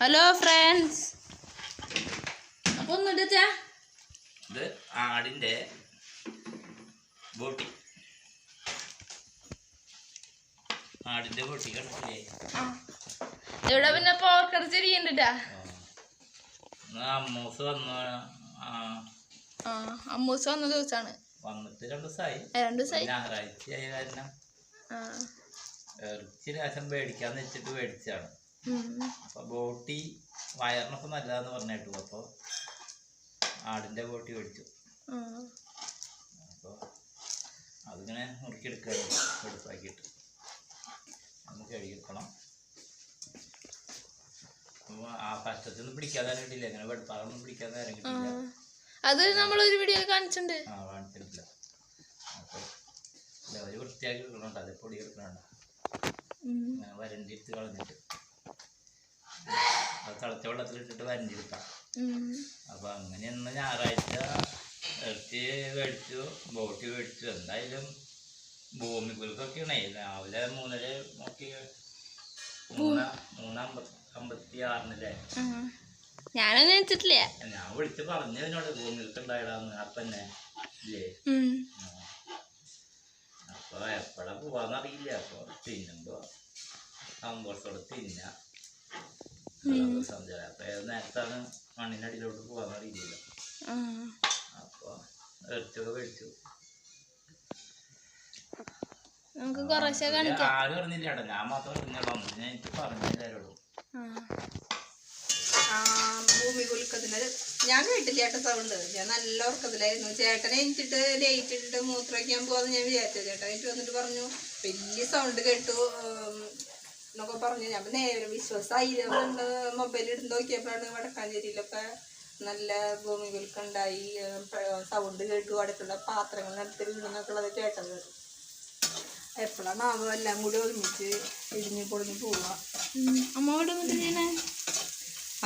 Hello friends അപ്പൊ ചാ. ഇത് ആടിന്റെ ബോട്ടി. ആടിന്റെ ബോട്ടി കണ്ടില്ലേ ഇവിടെ പിന്നെ ഇരിക്കണ്ടാ ഇന്ന് അമ്മൂസ് വന്നു അമ്മൂസ് വന്ന ദിവസമാണ് വന്നിട്ട് രണ്ട് ദിവസമായി രണ്ടു ദിവസമായി ഞായറാഴ്ച ആയ കാരണം ഇറച്ചി ലേശം മേടിക്കാന്ന് വെച്ചിട്ട് മേടിച്ചാണ്. അപ്പൊ ബോട്ടി വയറിനൊക്കെ നല്ലതാന്ന് പറഞ്ഞിട്ടു അപ്പൊ ആടിന്റെ ബോട്ടി മേടിച്ചു. അപ്പൊ അതിങ്ങനെ മുറുക്കിയെടുക്കുകയാണ് വെടുപ്പാക്കിയിട്ട് നമുക്ക് കഴുകിയെടുക്കണം. അപ്പോൾ ആ കഷ്ടത്തൊന്നും പിടിക്കാൻ നേരം കിട്ടിയില്ല. അങ്ങനെ വെടുപ്പാറൊന്നും പിടിക്കാൻ നേരം കിട്ടില്ല കിട്ടിയില്ല നമ്മൾ നമ്മളൊരു വീഡിയോ കാണിച്ചിട്ടുണ്ട്. ആ കാണിച്ചിട്ടില്ല. അപ്പോൾ അവർ വൃത്തിയാക്കി എടുക്കണുണ്ട് അത് പൊടി എടുക്കണുണ്ട് വരണ്ടി എടുത്ത് കളഞ്ഞിട്ട്. അത് തിളച്ച വെള്ളത്തിലിട്ടിട്ട് വരണ്ടി എടുക്കാം അപ്പൊ അങ്ങനെ ഇന്ന് ഞായറാഴ്ച ഇറച്ചി മേടിച്ചു ബോട്ടി മേടിച്ചു. എന്തായാലും ഭൂമി കുലുക്കൊക്കെയാണേ. രാവിലെ മൂന്നര നോക്കി മൂന്ന് അമ്പത്തി ആറിനല്ലേ ഞാനൊന്നും വെച്ചിട്ടില്ല ഞാൻ വിളിച്ച് പറഞ്ഞു എന്നോട് ഉണ്ടായിടാന്ന് അപ്പൊ തന്നെ ഇല്ലേ? ഉം. ആ. അപ്പൊ എപ്പോഴാ പോവാന്നറിയില്ല. അപ്പൊ തിന്നുമ്പോ സന്തോഷത്തോടെ തിന്ന. സന്ധ്യ അപ്പൊ ഏത് നേരത്താണ് മണ്ണിനടിയിലോട്ട് പോവാന്നറിയില്ല അറിയില്ല അപ്പൊ എടുത്തൊക്കെ മേടിച്ചു. നമുക്ക് കുറച്ചേ കാണിക്കാം. ആരും ഞാൻ മാത്രം അറിഞ്ഞോളൂ ഞാൻ എനിക്ക് ഭൂമി കുലുക്കത്തിന് ഞാൻ കേട്ടില്ല ചേട്ടൻ സൗണ്ട്. ഞാൻ നല്ല ഉറക്കത്തിലായിരുന്നു. ചേട്ടനെ എനിച്ചിട്ട് ലൈറ്റ് ഇട്ടിട്ട് മൂത്രയ്ക്കാൻ പോവാന്ന് ഞാൻ വിചാരിച്ചു ചേട്ടൻ എനിക്ക് വന്നിട്ട് പറഞ്ഞു വലിയ സൗണ്ട് കേട്ടു. എന്നൊക്കെ പറഞ്ഞു. ഞാൻ നേരെ വിശ്വാസമായില്ല മൊബൈൽ എടുത്ത് നോക്കിയപ്പോഴാണ് വടക്കാഞ്ചേരിയിലൊക്കെ നല്ല ഭൂമി ഉണ്ടായി സൗണ്ട് കേട്ടു അടുത്തുള്ള പാത്രങ്ങൾ നടത്തി വീണെന്നൊക്കെ ഉള്ളത് കേട്ടത്. എപ്പോഴാണ് ആവോ എല്ലാം കൂടി ഒരുമിച്ച് ഇടിഞ്ഞ് പൊളിഞ്ഞ് പോവുക. അമ്മ ഇവിടെ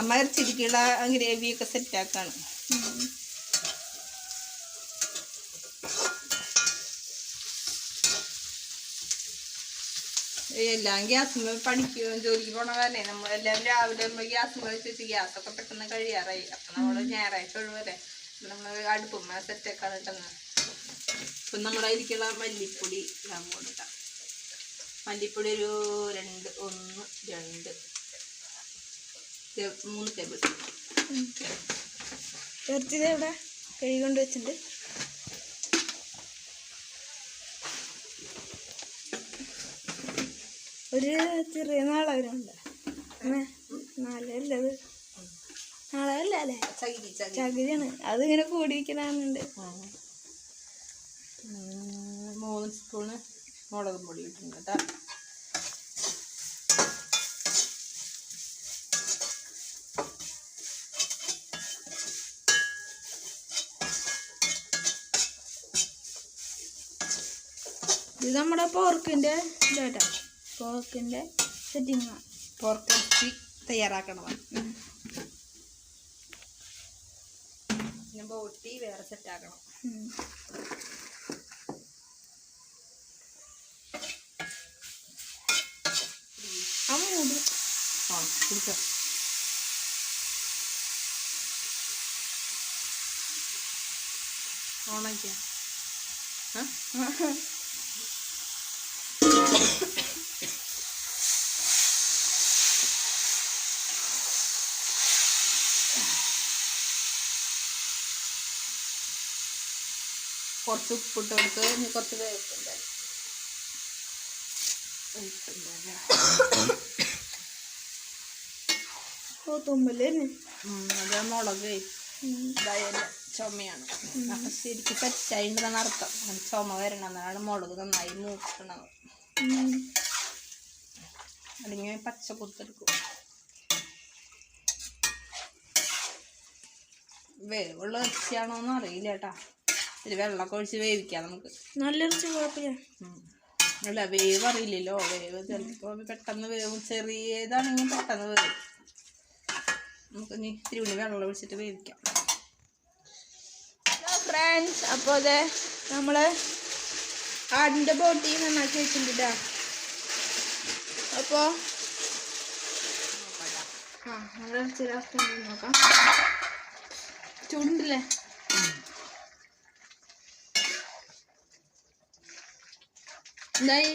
അമ്മ ഇറച്ചിരിക്കുള്ള ഗ്രേവിയൊക്കെ സെറ്റാക്കാണ് എല്ലാം ഗ്യാസ് പണിക്ക് ജോലിക്ക് പോണ കാരണേ നമ്മൾ എല്ലാം രാവിലെ നമ്മൾ ഗ്യാസ് വെച്ചിട്ട് ഗ്യാസൊക്കെ പെട്ടെന്ന് കഴിയാറായി. അപ്പൊ നമ്മൾ ഞായറാഴ്ച ഒഴിവല്ലേ? നമ്മൾ അടുപ്പും സെറ്റാക്കാണ് കിട്ടുന്നത് ഇപ്പം നമ്മളതിലേക്കുള്ള മല്ലിപ്പൊടി ഇടാൻ പോകണ്ട മല്ലിപ്പൊടി ഒരു രണ്ട് ഒന്ന് രണ്ട് മൂന്ന് ടേബിൾ സ്പൂൺ ദേ ഇവിടെ വെച്ചിട്ടുണ്ട്. ഒരു ചെറിയ നാളവരുണ്ട്. നാളല്ലത് നാളല്ല അല്ലേ? ചകിരി ചകിരി. ചകിരിയാണ്. അതിങ്ങനെ കൂടിയിരിക്കണുണ്ട് കൂടിയിരിക്കുന്നുണ്ട് മൂന്ന് സ്പൂണ് മുളകും പൊടി ഇട്ടിട്ടുണ്ട് കേട്ടോ. ഇത് നമ്മുടെ പോർക്കിന്റെ ഇതാട്ടാ പോർക്കിന്റെ പോർക്ക് ഇറച്ചി തയ്യാറാക്കണതാണ്. പിന്നെ ബോട്ടി വേറെ സെറ്റാക്കണം ഓണക്കാ മൂടി. ആ കുടിച്ചോ. ഓണാക്കിയ? കുറച്ച് ഉപ്പിട്ട് കൊടുത്ത് ഇനി കുറച്ച് വേപ്പില്ല ഓ തുമ്പൽ തന്നെ അത് മുളക് ഇതായാലും ചുമയാണ്. അപ്പം ശരിക്കും പറ്റായിണ്ടെന്നാണ് അർത്ഥം ചുമ വരണം എന്നാണ് മുളക് നന്നായി മൂക്കണത് അല്ലെങ്കിൽ പച്ച കുത്തെടുക്കും വേവുള്ള ഇറച്ചിയാണോന്ന് അറിയില്ല കേട്ടാ. ഇത്തിരി വെള്ളമൊക്കെ ഒഴിച്ച് വേവിക്കാം നമുക്ക്. നല്ലൊരു. അല്ല വേവ് അറിയില്ലല്ലോ. വേവ് ചിലപ്പോൾ പെട്ടെന്ന് വേവും. ചെറിയതാണെങ്കിൽ പെട്ടെന്ന് വേവും. നമുക്ക് ഇനി ഇത്തിരി ഉള്ളി വെള്ളം ഒഴിച്ചിട്ട് വേവിക്കാം. ഫ്രണ്ട്സ് അപ്പോൾ അതെ നമ്മൾ ആടിന്റെ ബോട്ടി നന്നാക്കി വെച്ചിട്ടുണ്ട് അപ്പോൾ ആ നമ്മൾ ചില നോക്കാം. ചൂണ്ടില്ലേ? എന്തായി?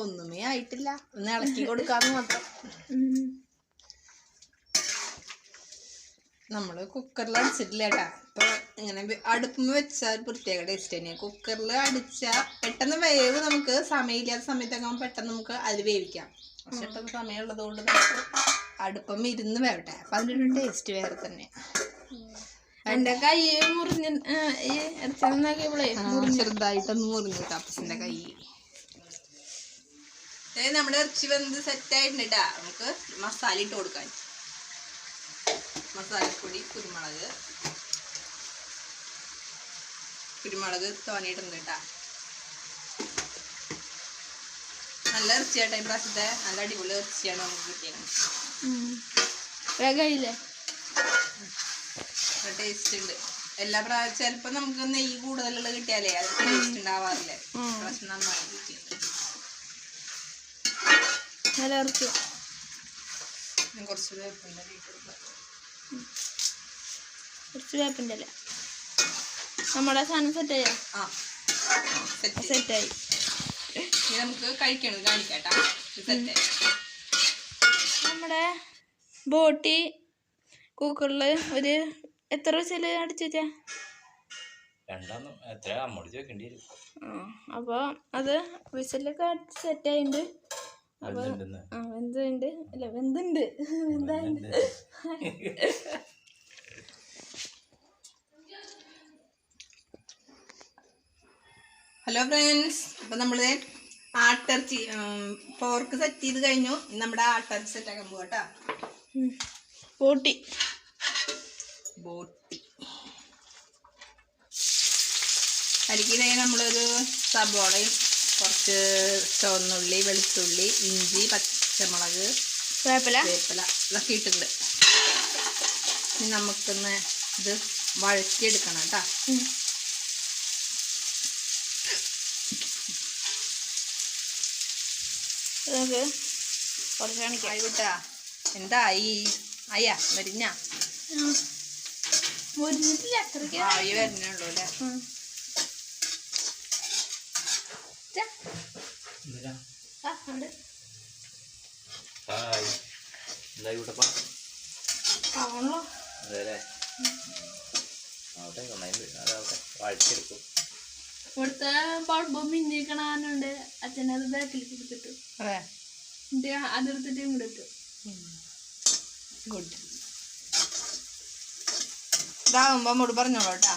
ഒന്നുമേ ആയിട്ടില്ല. ഒന്ന് ഇളക്കി കൊടുക്കാന്ന് മാത്രം. നമ്മൾ നമ്മൾ കുക്കറിൽ അടിച്ചിട്ടില്ല കേട്ടാ. ഇപ്പൊ ഇങ്ങനെ അടുപ്പം വെച്ചാൽ ഒരു പ്രത്യേക ടേസ്റ്റ് തന്നെയാണ് കുക്കറിൽ അടിച്ചാൽ പെട്ടെന്ന് വേവ് നമുക്ക് സമയമില്ലാത്ത സമയത്തൊക്കെ പെട്ടെന്ന് നമുക്ക് അതിൽ വേവിക്കാം. പക്ഷെ പെട്ടെന്ന് സമയമുള്ളത് കൊണ്ട് നമുക്ക് അടുപ്പം ഇരുന്ന് വേവട്ടെ. അപ്പൊ അതിനൊരു ടേസ്റ്റ് വേറെ തന്നെ എന്റെ കൈ മുറിഞ്ഞ ചെറുതായിട്ടൊന്നും മുറിഞ്ഞു തപ്പസിന്റെ കൈ. നമ്മുടെ ഇറച്ചി വെന്ത് സെറ്റ് ആയിട്ടുണ്ട് ട്ടാ. നമുക്ക് മസാല ഇട്ട് കൊടുക്കാൻ മസാലപ്പൊടി കുരുമുളക്. കുരുമുളക് തോന്നിയിട്ടുണ്ട് കേട്ടാ നല്ല ഇറച്ചിയാട്ടെ പ്രാവശ്യത്തെ. നല്ല അടിപൊളി ഇറച്ചിയാണ് നമുക്ക് കിട്ടിയത് ടേസ്റ്റ് ഉണ്ട്. എല്ലാ പ്രാവശ്യം ചിലപ്പോ നമുക്ക് നെയ്യ് കൂടുതലുള്ള കിട്ടിയാലേ അത് ടേസ്റ്റ് ഉണ്ടാവാറില്ലേ. പ്രാവശ്യം നന്നായി കിട്ടിയിട്ടുണ്ട്. നല്ല ഇറച്ചി. ഞാൻ കുറച്ച് വേപ്പിന്റെ ഇട്ടുകൊടുക്കാം കുറച്ച് വേപ്പിന്റെ അല്ല നമ്മുടെ സാധനം സെറ്റായോ ആ സെറ്റ് സെറ്റായി ഇനി നമുക്ക് കഴിക്കണത് കാണിക്കാട്ടാ. സെറ്റ് നമ്മുടെ ബോട്ടി കുക്കറിൽ ഒരു എത്ര വിസിൽ അടിച്ചാ അപ്പോൾ അത് വിസലൊക്കെ സെറ്റ് ആയിട്ടുണ്ട് വെന്തുണ്ട് അല്ല വെന്തുണ്ട്. ഹലോ ഫ്രണ്ട്സ് അപ്പൊ നമ്മൾ ആട്ടിറച്ചി പോർക്ക് സെറ്റ് ചെയ്ത് കഴിഞ്ഞു. നമ്മുടെ ആട്ടിറച്ചി സെറ്റ് ആക്കാൻ പോകട്ടാ. ബോട്ടി. കരിക്കിടെ നമ്മളൊരു സബോളയും കുറച്ച് ചുവന്നുള്ളി വെളുത്തുള്ളി ഇഞ്ചി പച്ചമുളക് വേപ്പില? വേപ്പില ഇതൊക്കെ ഇട്ടിട്ടുണ്ട്. ഇനി നമുക്കൊന്ന് ഇത് വഴറ്റിയെടുക്കണം കേട്ടോ. ഇതൊക്കെ കുറച്ച് കാണിക്കാം. വിട്ടാ എന്തായി അയ്യാ വരിഞ്ഞ? ആ. മുരിഞ്ഞിട്ടില്ല അത്രയ്ക്ക് ആയി. വരുന്നുള്ളൂ അല്ലേ? ഇവിടുത്തെ മിന്നിക്കണാനുണ്ട് അച്ഛനത് ബാക്കിലേക്ക് എടുത്തിട്ടു അതെടുത്തിട്ട് ഇങ്ങോട്ട് ഇട്ടു. ഗുഡ് ഇതാവുമ്പോ മുടി പറഞ്ഞോളൂ കേട്ടാ.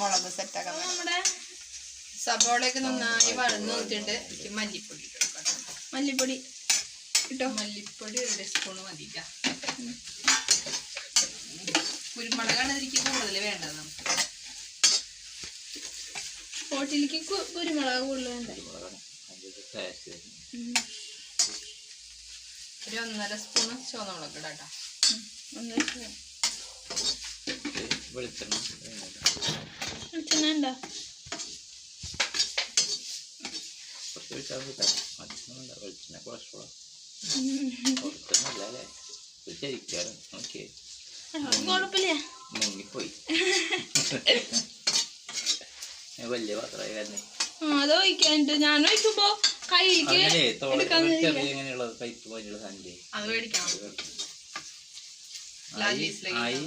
മുളക് സെറ്റാക്കാൻ സബോളയൊക്കെ നന്നായി വഴന്ന് നോക്കിയിട്ട് എനിക്ക് മല്ലിപ്പൊടി ഇട്ട് മല്ലിപ്പൊടി കിട്ടോ. മല്ലിപ്പൊടി ഒരു സ്പൂൺ മതി. കുരുമുളകാണ് ഇതിലേക്ക് കൂടുതൽ വേണ്ടത് നമുക്ക്. ഹോട്ടലിലേക്ക് കുരുമുളക് കൂടുതൽ വേണ്ട. ഒരു ഒന്നര സ്പൂൺ ചുവന്ന മുളക് ഇടാം കേട്ടോ. ഒന്നര. ഇത് വെളിച്ചെണ്ണ. വെളിച്ചെണ്ണ ഉണ്ടോ കുറച്ച് മതി മറ്റൊന്നും വേണ്ട വെളിച്ചെണ്ണ ഉം. കുറച്ചൊന്നുമില്ല അല്ലേ? ഇത് ശരിക്കാണ് ഓക്കെ മുങ്ങിപ്പോയി. വലിയ പാത്രമായി കാരണം അത് ഒഴിക്കാനുണ്ട് ഞാൻ ഒഴിക്കുമ്പോ കയ്യിലേക്ക് ഇങ്ങനെയുള്ള പൈപ്പ് പോലെയുള്ള സാധനം അത് മേടിക്കണം ആയി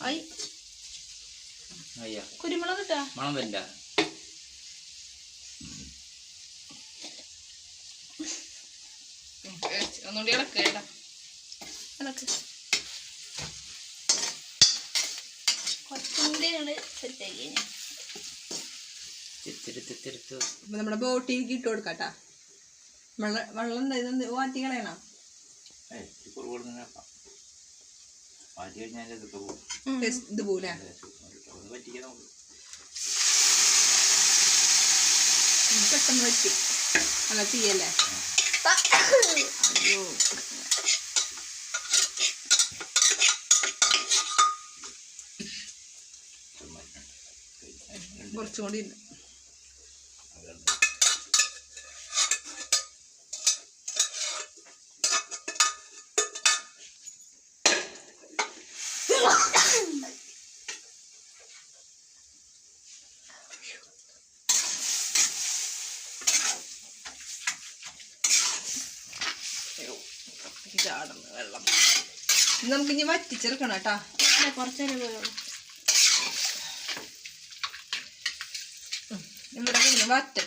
ആയി. കുരുമുളക് ഇട്ടാ? മണം വരില്ല. ഒന്നുകൂടി കേട്ടോ. ഇളക്ക്. നമ്മുടെ ബോട്ടിലേക്ക് ഇട്ട് കൊടുക്കട്ടാ. കേട്ടാ വെള്ളം വെള്ളം ഇതൊന്ന് വാറ്റി കളയണം? ഇത് പോലെ ഒന്ന് പറ്റിക്കാൻ നോക്കും പെട്ടെന്ന് വെച്ചു നല്ല തീയല്ലേ? അയ്യോ. കുറച്ചും കൂടി ഉണ്ട് നമുക്ക് ഇനി വറ്റിച്ചെടുക്കണം കേട്ടാ. കുറച്ചേരം ഇവിടെ വറ്റട്ടെ.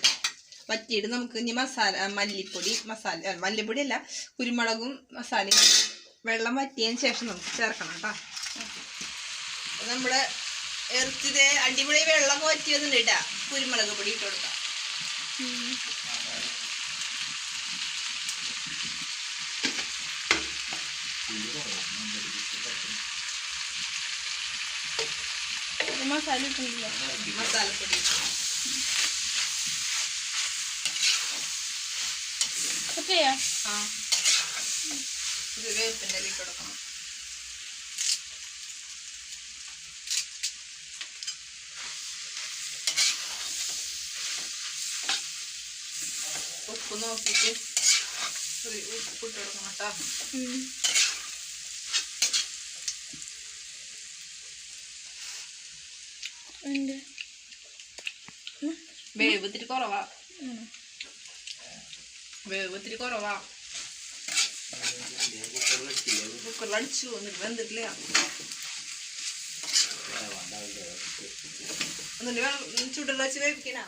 വറ്റിയിട്ട് നമുക്ക് ഇനി മസാല മല്ലിപ്പൊടി മസാല മല്ലിപ്പൊടി അല്ല കുരുമുളകും മസാലയും വെള്ളം വറ്റിയതിന് ശേഷം നമുക്ക് ചേർക്കണം കേട്ടോ. നമ്മൾ നമ്മുടെ ഇറച്ചിത് അടിപൊളി വെള്ളം വറ്റിയതുണ്ട് കേട്ടാ. കുരുമുളക് പൊടി ഇട്ട് കൊടുക്കാം ഇത് മസാല ഇട്ടില്ല മസാലപ്പൊടി ഓക്കെ ആ. ഇത് വേപ്പിന്റെ ഇട്ട് കൊടുക്കണം. ഉപ്പ് നോക്കിയിട്ട് ഉപ്പ് ഇട്ട് കൊടുക്കണം കേട്ടോ. ഉണ്ട്. വേവ് ഇത്തിരി കുറവാ. വേവ് ഇത്തിരി കുറവാ. കുക്കറിൽ അടിച്ചു എന്നിട്ട് വെന്തിട്ടില്ല. എന്നിട്ട് വെള്ളം ചുടുള്ള വെച്ച് വേവിക്കണ.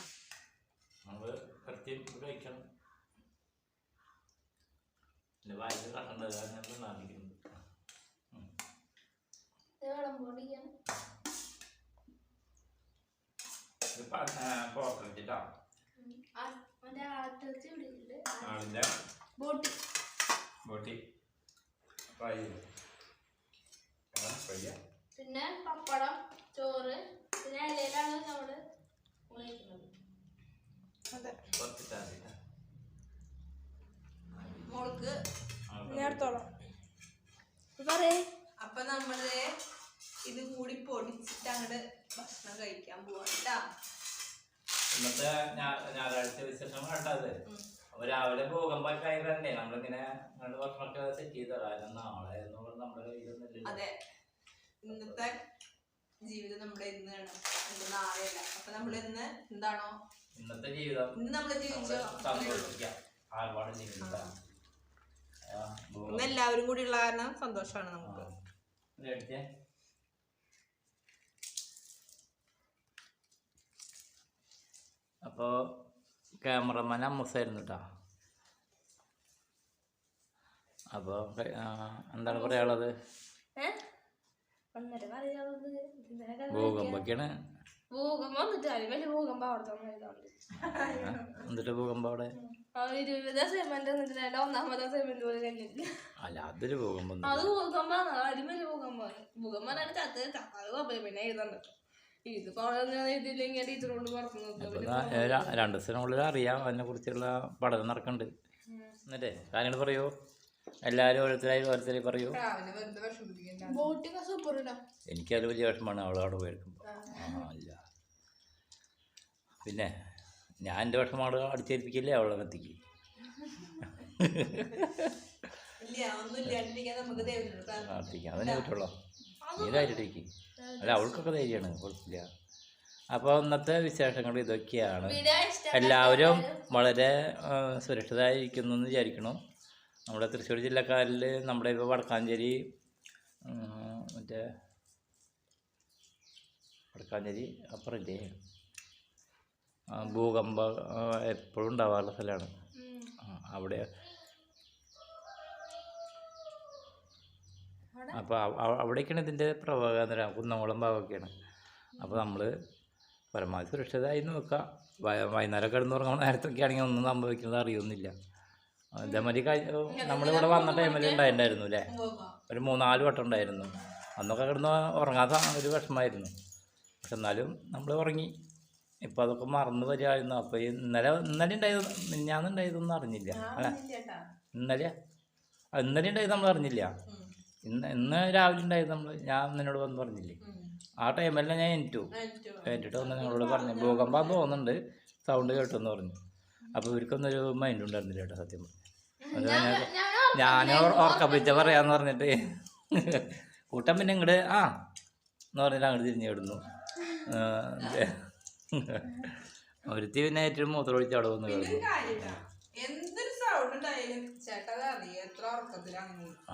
വായിൽ കണ്ടത് ഞാൻ നാദിക്കുന്നത് പോർക്കിട്ടാ ആളിന്റെ ബോട്ടി ബോട്ടി ഫ്രൈ ഫ്രൈ പിന്നെ പപ്പടം ചോറ് പിന്നെ ഇലയിലാണ് നമ്മൾ മതി മോൾക്ക് നേരത്തോളം പറയേ അപ്പൊ നമ്മൾ ഇത് കൂടി പൊടിച്ചിട്ട് അങ്ങോട്ട് ഭക്ഷണം കഴിക്കാൻ പോവാട്ടാ. ഇന്നത്തെ ഞായറാഴ്ച വിശേഷം കണ്ടത് അപ്പൊ രാവിലെ ഭൂകമ്പൊക്കെ ആയി തന്നെ നമ്മളിങ്ങനെ രണ്ട് ഭക്ഷണമൊക്കെ സെറ്റ് ചെയ്ത് തരാം. നാളെ നമ്മുടെ കയ്യിലൊന്നുമില്ല അതെ. ഇന്നത്തെ ജീവിതം നമ്മുടെ ഇന്നാണ് നാളെയല്ല. അപ്പൊ നമ്മൾ ഇന്ന് എന്താണോ? ഇന്നത്തെ ജീവിതം ഇന്ന് നമ്മൾ ജീവിച്ചോ. ഇന്ന് എല്ലാവരും കൂടി ഉള്ള കാരണം സന്തോഷമാണ്. നമുക്ക്. ഇത് എടുത്തേ. അപ്പോ ക്യാമറമാൻ അമ്മൂസായിരുന്നു കേട്ടോ അപ്പോൾ എന്താണ് പറയാനുള്ളത്? ഭൂകമ്പൊക്കെയാണ്. ഭൂകമ്പം വന്നിട്ട് അതിന് വലിയ ഭൂകമ്പം അവിടെ തന്നെ ഇതുണ്ട് എന്നിട്ട് ഭൂകമ്പം അവിടെ? ആ ഇരുപത് സെമന്റ് എന്നിട്ട് ഒന്നാമത്തെ സെമന്റ് പോലും കഴിഞ്ഞില്ല അല്ല അതൊരു ഭൂകമ്പം അത് ഭൂകമ്പാണ് വലിയ ഭൂകമ്പാണ് കുഴപ്പമില്ല പിന്നെ എഴുതണ്ടല്ലോ ഇതിപ്പോ ടീച്ചറോട് പറഞ്ഞു അപ്പോൾ രണ്ട് ദിവസത്തിനുള്ളിൽ അറിയാം അതിനെ കുറിച്ചുള്ള പഠനം നടക്കുന്നുണ്ട് എന്നിട്ടേ കാര്യങ്ങൾ പറയൂ. എല്ലാവരും ഓരോരുത്തരായി ഓരോരുത്തരായി പറയൂ. എനിക്കത് വലിയ വിഷമമാണ് അവളവിടെ പോയിരിക്കുമ്പോൾ ആ. ഇല്ല. പിന്നെ ഞാൻ എന്റെ വിഷമം അവിടെ അടിച്ചേൽപ്പിക്കില്ലേ? അവളെ കത്തിക്ക് പ്രാർത്ഥിക്കാം. പ്രാർത്ഥിക്കാം. പറ്റുള്ളൂ. ധൈര്യമായിട്ടിരിക്കും അല്ല അവൾക്കൊക്കെ ധൈര്യമാണ്. കുഴപ്പമില്ല. അപ്പോൾ ഇന്നത്തെ വിശേഷങ്ങൾ ഇതൊക്കെയാണ്. എല്ലാവരും വളരെ സുരക്ഷിതമായിരിക്കുന്നു എന്ന് വിചാരിക്കണം നമ്മുടെ തൃശ്ശൂർ ജില്ലക്കാരിൽ നമ്മുടെ ഇപ്പോൾ വടക്കാഞ്ചേരി മറ്റേ വടക്കാഞ്ചേരി അപ്പുറല്ലേ? ഭൂകമ്പ എപ്പോഴും ഉണ്ടാവാറുള്ള സ്ഥലമാണ്. അവിടെ അപ്പോൾ അവിടേക്കാണ് ഇതിന്റെ പ്രഭാകരം കുന്നംകുളം ഭാഗമൊക്കെയാണ്. അപ്പോൾ നമ്മൾ പരമാവധി സുരക്ഷിതമായി നോക്കുക വൈ- വൈകുന്നേരം കിടന്നുറങ്ങുന്ന നേരത്തൊക്കെ ആണെങ്കിൽ ഒന്നും സംഭവിക്കുന്നത് അറിയുന്നില്ല ഇതേമാതിരി കഴിഞ്ഞ നമ്മളിവിടെ വന്ന ടൈമിൽ ഉണ്ടായിട്ടുണ്ടായിരുന്നു അല്ലേ? ഒരു മൂന്നാൽ വട്ടം ഉണ്ടായിരുന്നു. അന്നൊക്കെ കിടന്ന് ഉറങ്ങാത്ത ഒരു വിഷമമായിരുന്നു. പക്ഷെ എന്നാലും നമ്മൾ ഉറങ്ങി. ഇപ്പം അതൊക്കെ മറന്നു വരികയായിരുന്നു. അപ്പോൾ ഇന്നലെ ഇന്നലെ ഉണ്ടായത് മിഞ്ഞാന്നുണ്ടായതൊന്നും അറിഞ്ഞില്ല. അല്ലേ? ഇന്നലെ ഇന്നലെ ഉണ്ടായത് നമ്മൾ അറിഞ്ഞില്ല. ഇന്ന് ഇന്ന് രാവിലെ ഉണ്ടായത് നമ്മൾ ഞാൻ നിന്നോട് വന്ന് പറഞ്ഞില്ലേ? ആ ടൈമെല്ലാം ഞാൻ എനിറ്റു എന്നിട്ട് വന്ന് നിങ്ങളോട് പറഞ്ഞു. ഭൂകമ്പം തോന്നുന്നുണ്ട് സൗണ്ട് കേട്ടെന്ന് പറഞ്ഞു. അപ്പോൾ ഇവർക്കൊന്നൊരു മൈൻഡ് ഉണ്ടായിരുന്നില്ല കേട്ടോ സത്യം പറഞ്ഞു. ഞാൻ ഉറക്കപ്പിച്ച പറയാന്ന് പറഞ്ഞിട്ട് കൂട്ടം പിന്നെ ഇങ്ങോട്ട് ആ എന്ന് പറഞ്ഞിട്ട് അങ്ങോട്ട് തിരിഞ്ഞു കിടന്നു. ഒരുത്തി പിന്നെ ഏറ്റവും മൂത്രമൊഴിച്ച് അവിടെ വന്ന് കിടന്നു.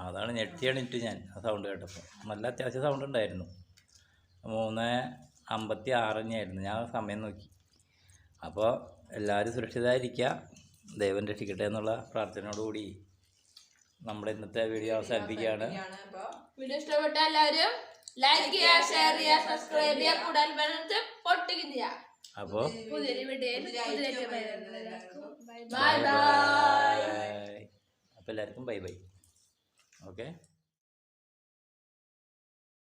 അതാണ് ഞെട്ടിയണിട്ട് ഞാൻ ആ സൗണ്ട് കേട്ടപ്പോൾ. നല്ല അത്യാവശ്യം സൗണ്ട് ഉണ്ടായിരുന്നു. മൂന്ന് അമ്പത്തി ആറ് തന്നെയായിരുന്നു ഞാൻ സമയം നോക്കി. അപ്പോൾ എല്ലാവരും സുരക്ഷിതായിരിക്ക ദൈവം രക്ഷിക്കട്ടെ എന്നുള്ള പ്രാർത്ഥനയോടുകൂടി നമ്മുടെ ഇന്നത്തെ വീഡിയോ അവസാനിപ്പിക്കുകയാണ്. അപ്പോൾ വീഡിയോ ഇഷ്ടപ്പെട്ട എല്ലാവരും ലൈക്ക് ചെയ്യുക ഷെയർ ചെയ്യുക സബ്സ്ക്രൈബ് ചെയ്യുക കൂടുതൽ ബന്ധത്ത് പൊട്ടിക്കുക അപ്പോൾ പുതിയൊരു വീഡിയോയിൽ പുതിയ ബൈ ബൈ അപ്പോൾ എല്ലാവർക്കും ബൈ ബൈ. ഓക്കെ?